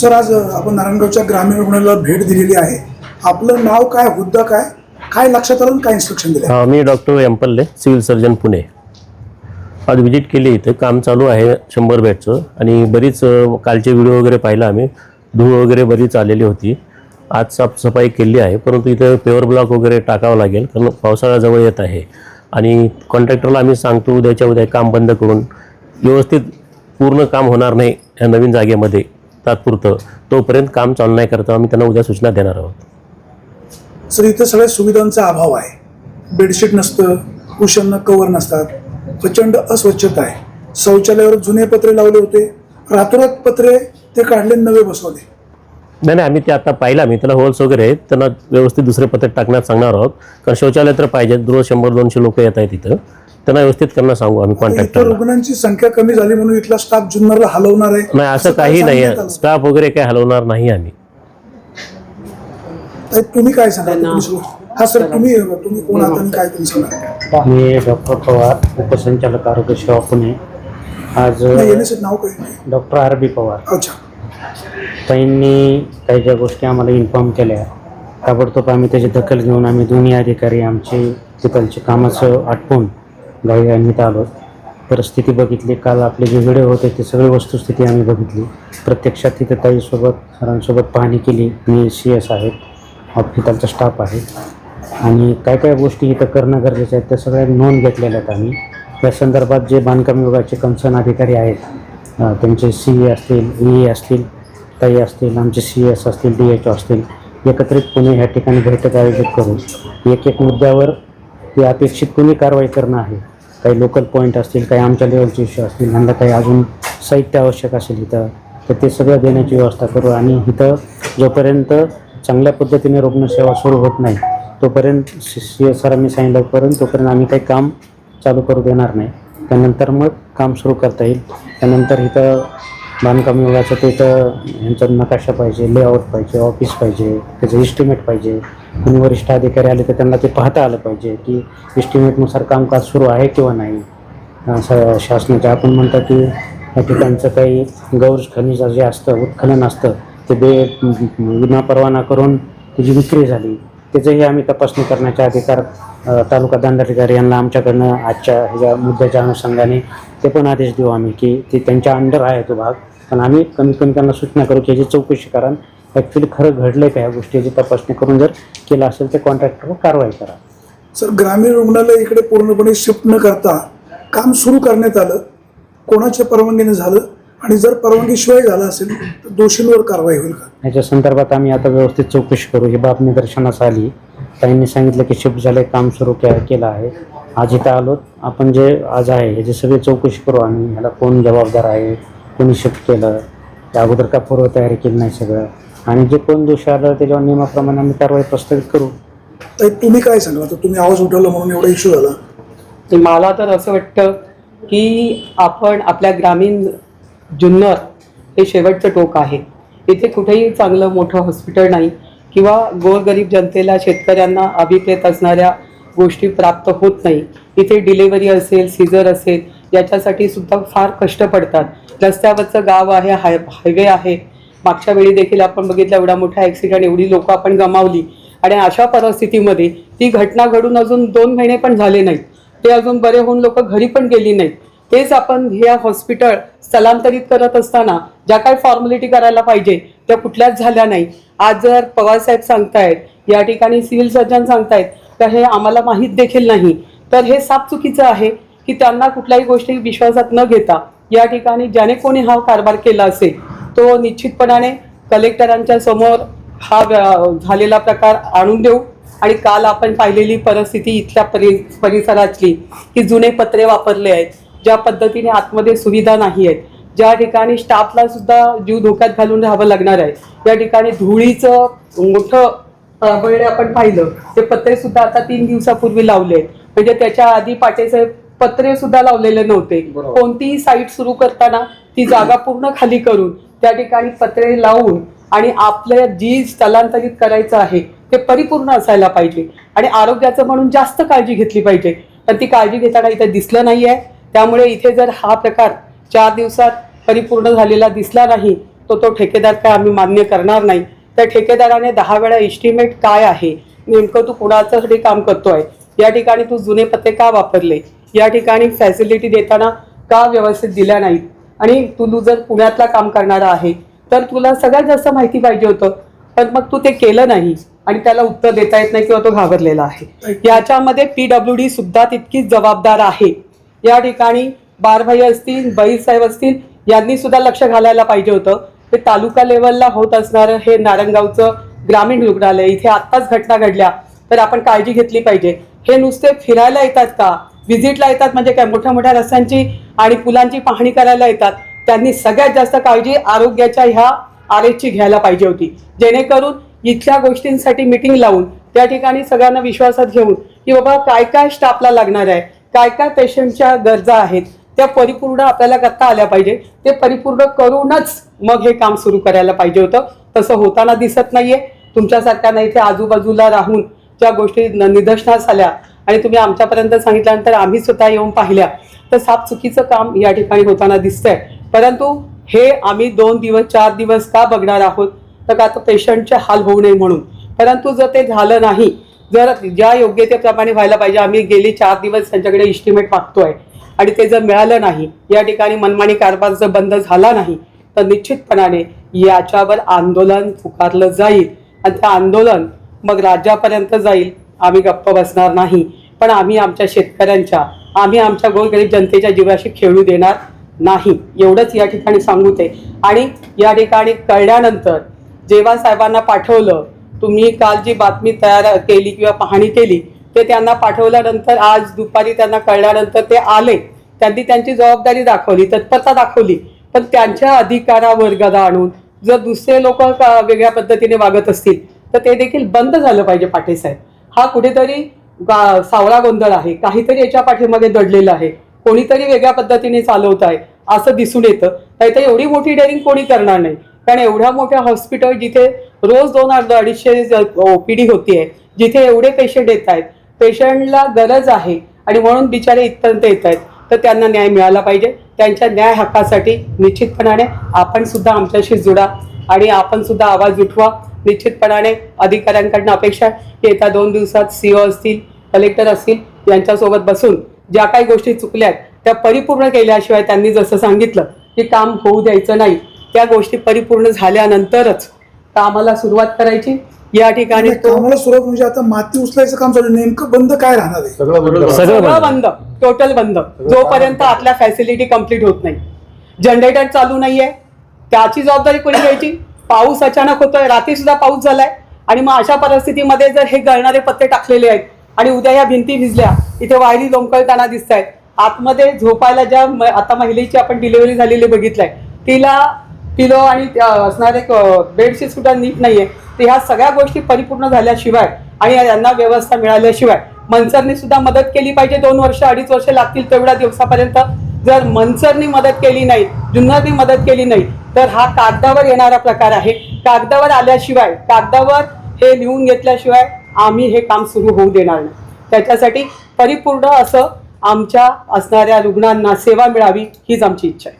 Sir आज आपण नारायणगावच्या ग्रामीण रुग्णालयाला भेट दिलेली आहे. आपलं नाव काय हुद्दा काय काय लक्षात आलं काय इन्स्ट्रक्शन दिले? हा, मी डॉक्टर एम्पल्ले सिव्हिल सर्जन पुणे. आज व्हिजिट केली इथं काम चालू आहे शंभर बेडचं आणि बरीच अ, कालचे व्हिडिओ वगैरे पाहिला आम्ही. धूळ वगैरे बरीच आलेली होती. आज साफसफाई केली आहे परंतु इथं पेवर ब्लॉक वगैरे टाकावं लागेल कारण पावसाळा जवळ येत आहे. आणि कॉन्ट्रॅक्टरला आम्ही सांगतो उद्याच्या उद्या काम बंद करून व्यवस्थित पूर्ण काम होणार नाही या नवीन जागेमध्ये. तात्पुरतं तोपर्यंत काम चालू नाही करता आम्ही त्यांना उद्या सूचना देणार आहोत. सर इथं सगळ्या सुविधांचा अभाव आहे. बेडशीट नसतं कुशननं कवर नसतात प्रचंड अस्वच्छता आहे. शौचालयावर जुने पत्रे लावले होते. रातोरात पत्रे ते काढले नवे बसवले. नाही नाही आम्ही ते आता पाहिलं. आम्ही त्याला होल्स वगैरे आहेत. त्यांना व्यवस्थित दुसरे पत्र टाकण्यात सांगणार आहोत. कारण शौचालय तर पाहिजे रोज शंभर दोनशे लोक येत आहेत तिथं त्यांना व्यवस्थित करणं सांगू आम्ही इथं कॉन्ट्रॅक्टरला रुग्णांची संख्या कमी झाली म्हणून इथला स्टाफ जुन्नरला हलवणार आहे. नाही असं काही नाही. स्टाफ वगैरे काही हलवणार नाही आम्ही. ताई, तुम्ही काय सांगाल तुम्ही सगळं- हा सर तुम्ही तुम्ही कोण आहात आणि काय तुम्ही सांगा? मी डॉक्टर पवार उपसंचालक आरोग्य सेवा पुणे. आज येण्याचं नाव काही नाही. Doctor R B Pawar. अच्छा. ताईंनी काही ज्या गोष्टी आम्हाला इन्फॉर्म केल्या ताबडतोब आम्ही त्याची दखल घेऊन आम्ही दोन्ही अधिकारी आमचे तिथलचे कामाचं आटपून गावी आणीत आलो परिस्थिती बघितली काल आपले जे व्हिडिओ होते ते सगळी वस्तुस्थिती आम्ही बघितली. प्रत्यक्षात तिथे ताईसोबत सरांसोबत पाहणी केली. मी सी एस आहेत. हॉस्पिटलचा स्टाफ आहे. आणि काय काय गोष्टी इथं करणं गरजेचं आहे त्या सगळ्या नोंद घेतलेल्या आहेत आम्ही. त्या संदर्भात जे बांधकाम विभागाचे कन्सर्न अधिकारी आहेत त्यांचे सी ए असतील ई असतील ताई असतील आमचे सी एस असतील डी एच ओ असतील एकत्रितपणे ह्या ठिकाणी बैठक आयोजित करून एक एक मुद्द्यावर ती अपेक्षित कोणी कारवाई करणं आहे? काही लोकल पॉईंट असतील काही आमच्या लेवलचे इश्यू असतील यांना काही अजून साहित्य आवश्यक असेल इथं तर ते सगळं देण्याची व्यवस्था करू. आणि इथं जोपर्यंत चांगल्या पद्धतीने रुग्णसेवा सुरू होत नाही तोपर्यंत सी सी एस सरांनी सांगितल्यापर्यंत तोपर्यंत आम्ही काही काम चालू करू देणार नाही. त्यानंतर मग काम सुरू करता येईल. त्यानंतर इथं बांधकाम विभागाचं तिथं यांचा नकाशा पाहिजे लेआउट पाहिजे ऑफिस पाहिजे त्याचं इस्टिमेट पाहिजे. आणि वरिष्ठ अधिकारी आले तर त्यांना ते पाहता आलं पाहिजे की इस्टिमेटनुसार कामकाज सुरू आहे किंवा नाही. असं शासनाच्या आपण म्हणतो की या ठिकाणचं काही गौर खनिज जे असतं उत्खनन असतं ते बे विमा परवाना करून त्याची विक्री झाली त्याचंही आम्ही तपासणी करण्याचा अधिकार तालुका दंडाधिकारी यांना आमच्याकडनं आजच्या ह्या मुद्द्याच्या अनुषंगाने ते पण आदेश देऊ आम्ही की ते त्यांच्या अंडर आहे तो भाग. पण आम्ही कमीत कमी त्यांना सूचना करू की याची चौकशी कारण ॲक्च्युली खरं घडलं का ह्या गोष्टीची तपासणी करून जर केलं असेल तर कॉन्ट्रॅक्टरवर कारवाई करा. सर ग्रामीण रुग्णालय इकडे पूर्णपणे शिफ्ट न करता काम सुरू करण्यात आलं. कोणाच्या परवानगीने झालं? आणि जर परवानगीशिवाय झालं असेल तर दोषींवर कारवाई होईल का? ह्याच्या संदर्भात आम्ही आता व्यवस्थित चौकशी करू. ही बाब निदर्शनास आली. त्यांनी सांगितलं की शिफ्ट झाले काम सुरू केलं आहे. आज इथं आलो. आपण जे आज आहे ह्याची सगळी चौकशी करू आम्ही. ह्याला कोण जबाबदार आहे? कोणी शिफ्ट केलं? त्या अगोदर का पूर्वतयारी केली नाही सगळं? आणि जे कोण दोषी आलं त्याच्यावर नियमाप्रमाणे आम्ही कारवाई प्रस्तावित करू. तर तुम्ही काय सांगा? तर तुम्ही आवाज उठवला म्हणून एवढा इश्यू झाला. मला तर असं वाटतं की आपण आपल्या ग्रामीण जुन्नर हे शेवटचं टोक आहे. इथे कुठेही चांगलं मोठं हॉस्पिटल नाही किंवा गोरगरीब जनतेला शेतकऱ्यांना अभिप्रेत असणाऱ्या गोष्टी प्राप्त होत नाही. इथे डिलेवरी असेल सीझर असेल याच्यासाठी सुद्धा फार कष्ट पडतात. रस्त्यावरचं गाव आहे हाय हायवे आहे. मागच्या वेळी देखील आपण बघितलं एवढा मोठा ॲक्सिडेंट एवढी लोकं आपण गमावली. आणि अशा परिस्थितीमध्ये ती घटना घडून अजून दोन महिने पण झाले नाहीत. ते अजून बरे होऊन लोक घरी पण गेली नाहीत. तेच आपण ह्या हॉस्पिटल स्थलांतरित करत असताना ज्या काही फॉर्मॅलिटी करायला पाहिजे त्या कुठल्याच झाल्या नाही. आज जर पवारसाहेब सांगतायत या ठिकाणी सिव्हिल सर्जन सांगतायत तर हे आम्हाला माहीत देखील नाही. तर हे साफ चुकीचं आहे की त्यांना कुठल्याही गोष्टी विश्वासात न घेता या ठिकाणी ज्याने कोणी हा कारभार केला असेल तो निश्चितपणाने कलेक्टरांच्या समोर हा झालेला प्रकार आणून देऊ. आणि काल आपण पाहिलेली परिस्थिती इथल्या परि परिसरातली की जुने पत्रे वापरले आहेत ज्या पद्धतीने आतमध्ये सुविधा नाही आहेत. ज्या ठिकाणी स्टाफला सुद्धा जीव धोक्यात घालून राहावं लागणार आहे. या ठिकाणी धुळीचं मोठं प्रबळ आपण पाहिलं. ते पत्रे सुद्धा आता तीन दिवसापूर्वी लावले आहेत. म्हणजे त्याच्या आधी पाटेचे पत्रे सुद्धा लावलेले नव्हते. कोणतीही साईट सुरू करताना ती जागा पूर्ण खाली करून त्या ठिकाणी पत्रे लावून आणि आपल्या जी स्थलांतरित करायचं आहे ते परिपूर्ण असायला पाहिजे. आणि आरोग्याचं म्हणून जास्त काळजी घेतली पाहिजे. पण ती काळजी घेताना इथे दिसलं नाही आहे त्यामुळे इथे जर हा प्रकार चार दिवसात परिपूर्ण झालेला दिसला नाही तो तो ठेकेदार काय आम्ही मान्य करणार नाही. त्या ठेकेदाराने दहा वेळा एस्टिमेट काय आहे? नेमकं तू कुणाच्यासाठी काम करतोय? या ठिकाणी तू जुने पत्ते का वापरले? या ठिकाणी फॅसिलिटी देताना का व्यवस्थित दिल्या नाहीत? आणि तू जर पुण्यातला काम करणारा आहे तर तुला सगळ्यात जास्त माहिती पाहिजे होतं. पण मग तू ते केलं नाही आणि त्याला उत्तर देता येत नाही किंवा तो घाबरलेला आहे. याच्यामध्ये पीडब्ल्यू डी सुद्धा तितकीच जबाबदार आहे. या ठिकाणी बारभाई असतील साहेब असतील यांनी सुद्धा लक्ष घालायला पाहिजे होतं. ते तालुका लेवलला होत असणारं हे नारंगावचं ग्रामीण रुग्णालय इथे आत्ताच घटना घडल्या. तर आपण काळजी घेतली पाहिजे. हे नुसते फिरायला येतात का? व्हिजिटला येतात म्हणजे काय मोठ्या मोठ्या रस्त्यांची आणि पुलांची पाहणी करायला येतात. त्यांनी सगळ्यात जास्त काळजी आरोग्याच्या ह्या आरेची घ्यायला पाहिजे होती. जेणेकरून इथल्या गोष्टींसाठी मिटिंग लावून त्या ठिकाणी सगळ्यांना विश्वासात घेऊन की बाबा काय काय स्टाफला लागणार आहे काय काय पेशंटच्या गरजा आहेत त्या परिपूर्ण आपल्याला करता आल्या पाहिजे. ते परिपूर्ण करूनच मग हे काम सुरू करायला पाहिजे होतं. तसं होताना दिसत नाहीये. तुमच्यासारख्यांना इथे आजूबाजूला राहून ज्या गोष्टी निदर्शनास आल्या आणि तुम्ही आमच्यापर्यंत सांगितल्यानंतर आम्ही स्वतः येऊन पाहिल्या. तर साप चुकीचं काम या ठिकाणी होताना दिसतंय. परंतु हे आम्ही दोन दिवस चार दिवस का बघणार आहोत? तर का तर पेशंटचे हाल होऊ नये म्हणून. परंतु जर ते झालं नाही जर ज्या योग्यतेप्रमाणे व्हायला पाहिजे आम्ही गेली चार दिवस त्यांच्याकडे इस्टिमेट मागतोय. आणि ते जर मिळालं नाही या ठिकाणी मनमानी कारभार जर बंद झाला नाही तर निश्चितपणाने याच्यावर आंदोलन पुकारलं जाईल. आणि ते आंदोलन मग राज्यापर्यंत जाईल. आम्ही गप्प बसणार नाही. पण आम्ही आमच्या शेतकऱ्यांच्या आम्ही आमच्या गोरगरीब जनतेच्या जीवाशी खेळू देणार नाही. एवढंच या ठिकाणी सांगू ते. आणि या ठिकाणी कळल्यानंतर जेव्हा साहेबांना पाठवलं तुम्ही काल जी बातमी तयार केली किंवा पाहणी केली ते त्यांना पाठवल्यानंतर आज दुपारी त्यांना कळल्यानंतर ते आले. त्यांनी त्यांची जबाबदारी दाखवली तत्परता दाखवली. पण त्यांच्या अधिकारावर गदा आणून जर दुसरे लोक वेगळ्या पद्धतीने वागत असतील तर ते देखील बंद झालं पाहिजे पाटेसाहेब हा कुठेतरी सावळा गोंधळ आहे काहीतरी याच्या पाठीमागे दडलेलं आहे कोणीतरी वेगळ्या पद्धतीने चालवत आहे असं दिसून येतं. नाही तर एवढी मोठी डेअरिंग कोणी करणार नाही. कारण एवढ्या मोठ्या हॉस्पिटल जिथे रोज दोन अर्ध अडीचशे ओपीडी होतीये जिथे एवढे पेशंट येत आहेत. पेशंटला गरज आहे आणि म्हणून बिचारे इथपर्यंत येत आहेत. तर त्यांना न्याय मिळाला पाहिजे. त्यांच्या न्याय हक्कासाठी निश्चितपणाने आपण सुद्धा आमच्याशी जुडा आणि आपण सुद्धा आवाज उठवा. निश्चितपणाने अधिकाऱ्यांकडनं अपेक्षा की येत्या दोन दिवसात सीओ असतील कलेक्टर असतील यांच्यासोबत बसून ज्या काही गोष्टी चुकल्या आहेत त्या परिपूर्ण केल्याशिवाय त्यांनी जसं सांगितलं की काम होऊ द्यायचं नाही. त्या गोष्टी परिपूर्ण झाल्यानंतरच कामाला सुरुवात करायची. या ठिकाणी आणि तो कामाला सुरुवात म्हणजे आता माती उचलायचं काम चालू आहे. नेमकं बंद काय राहणार आहे? सगळं सगळं बंद. टोटल बंद. जोपर्यंत आतल्या फॅसिलिटी कंप्लीट होत नाही. जनरेटर चालू नाहीये. त्याची जबाबदारी कोणी घ्यायची? पाऊस अचानक होतोय. रात्री सुद्धा पाऊस झालाय. आणि मग अशा परिस्थितीमध्ये जर हे गळणारे पत्ते टाकलेले आहेत आणि उद्या या भिंती भिजल्या इथे वायरी लोंबकळताना दिसत आहेत आतमध्ये झोपायला ज्या आता महिलेची आपण डिलिव्हरी झालेली बघितलंय तिला पिलो आणि असणारे बेडशीट सुद्धा नीट नाहीये. तर ह्या सगळ्या गोष्टी परिपूर्ण झाल्याशिवाय आणि यांना व्यवस्था मिळाल्याशिवाय मनसरनी सुद्धा मदत केली पाहिजे दोन वर्ष अडीच वर्ष लागतील तेवढ्या दिवसापर्यंत. जर मनसरनी मदत केली नाही जुन्नरनी मदत केली नाही तर हा कागदावर येणारा प्रकार आहे. कागदावर आल्याशिवाय कागदावर हे लिहून घेतल्याशिवाय आम्ही हे काम सुरू होऊ देणार नाही. त्याच्यासाठी परिपूर्ण असं आमच्या असणाऱ्या रुग्णांना सेवा मिळावी हीच आमची इच्छा आहे.